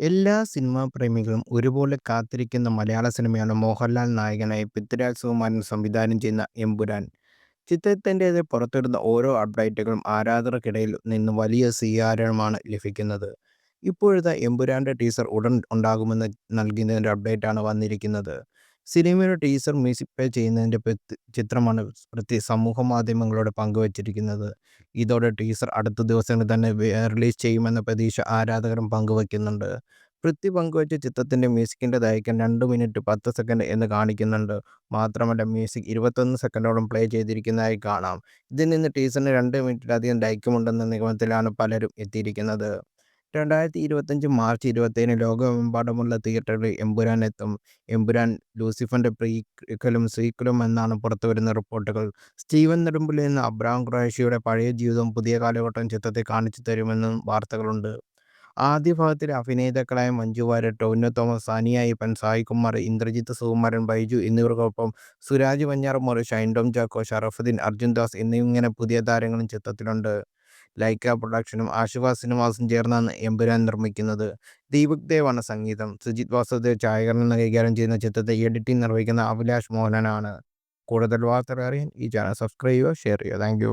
എല്ലാ സിനിമാ പ്രേമികളും ഒരുപോലെ കാത്തിരിക്കുന്ന മലയാള സിനിമയാണ് മോഹൻലാൽ നായകനായി പൃഥ്വിരാജ് സുകുമാരൻ സംവിധാനം ചെയ്യുന്ന എമ്പുരാൻ. ചിത്രത്തിന്റേത് പുറത്തുവിടുന്ന ഓരോ അപ്ഡേറ്റുകളും ആരാധകർക്കിടയിൽ നിന്ന് വലിയ സ്വീകാര്യമാണ് ലഭിക്കുന്നത്. ഇപ്പോഴത്തെ എമ്പുരാന്റെ ടീസർ ഉടൻ ഉണ്ടാകുമെന്ന് നൽകുന്ന ഒരു അപ്ഡേറ്റാണ് വന്നിരിക്കുന്നത്. സിനിമയുടെ ടീസർ മ്യൂസിക് പ്ലേ ചെയ്യുന്നതിന്റെ ചിത്രമാണ് പ്രതി സമൂഹ മാധ്യമങ്ങളോട് പങ്കുവച്ചിരിക്കുന്നത്. ഇതോടെ ടീസർ അടുത്ത ദിവസങ്ങളിൽ തന്നെ റിലീസ് ചെയ്യുമെന്ന പ്രതീക്ഷ ആരാധകരും പങ്കുവയ്ക്കുന്നുണ്ട്. പൃഥ്വി പങ്കുവച്ച ചിത്രത്തിന്റെ മ്യൂസിക്കിന്റെ ദൈർഘ്യം രണ്ട് മിനിറ്റ് പത്ത് സെക്കൻഡ് എന്ന് കാണിക്കുന്നുണ്ട്. മാത്രമല്ല മ്യൂസിക് ഇരുപത്തൊന്ന് സെക്കൻഡോളം പ്ലേ ചെയ്തിരിക്കുന്നതായി കാണാം. ഇതിൽ നിന്ന് ടീസറിന് രണ്ട് മിനിറ്റിലധികം ദൈർഘ്യമുണ്ടെന്ന നിഗമനത്തിലാണ് പലരും എത്തിയിരിക്കുന്നത്. രണ്ടായിരത്തി ഇരുപത്തഞ്ച് മാർച്ച് ഇരുപത്തേഴിന് ലോകമെമ്പാടുമുള്ള തിയേറ്ററിൽ എമ്പുരാൻ എത്തും. എമ്പുരാൻ ലൂസിഫറിന്റെ പ്രീക്വലും സീക്വലും എന്നാണ് പുറത്തുവരുന്ന റിപ്പോർട്ടുകൾ. സ്റ്റീവൻ നെടുമ്പള്ളിയിൽ നിന്ന് അബ്രാം ഖുറേഷിയുടെ പഴയ ജീവിതവും പുതിയ കാലഘട്ടവും ചിത്രത്തെ കാണിച്ചു തരുമെന്നും വാർത്തകളുണ്ട്. ആദ്യ ഭാഗത്തിലെ അഭിനേതാക്കളായ മഞ്ജു വാര്യർ, ടോന്നു തോമസ്, സാനിയ അയ്യപ്പൻ, സായികുമാർ ഇന്ദ്രജിത്ത് സുകുമാരൻ, ബൈജു എന്നിവർക്കൊപ്പം സുരാജ് വെഞ്ഞാറമൂട്, ഷൈൻ ടോം ജാക്കോ ഷറഫുദ്ദീൻ, അർജുൻ ദാസ് എന്നിങ്ങനെ പുതിയ താരങ്ങളും ചിത്രത്തിലുണ്ട്. ലൈക്ക പ്രൊഡക്ഷനും ആശുവാ സിനിമാസും ചേർന്നാണ് എമ്പുരാൻ നിർമ്മിക്കുന്നത്. ദീപക് ദേവാണ് സംഗീതം. സുജിത് വാസുദേവ് എന്ന കൈകാര്യം ചെയ്യുന്ന ചിത്രത്തെ എഡിറ്റിംഗ് നിർവഹിക്കുന്ന അഭിലാഷ് മോഹനനാണ്. കൂടുതൽ വാർത്തകൾ അറിയാൻ ഈ ചാനൽ സബ്സ്ക്രൈബ് ചെയ്യുക, ഷെയർ ചെയ്യുക. താങ്ക്.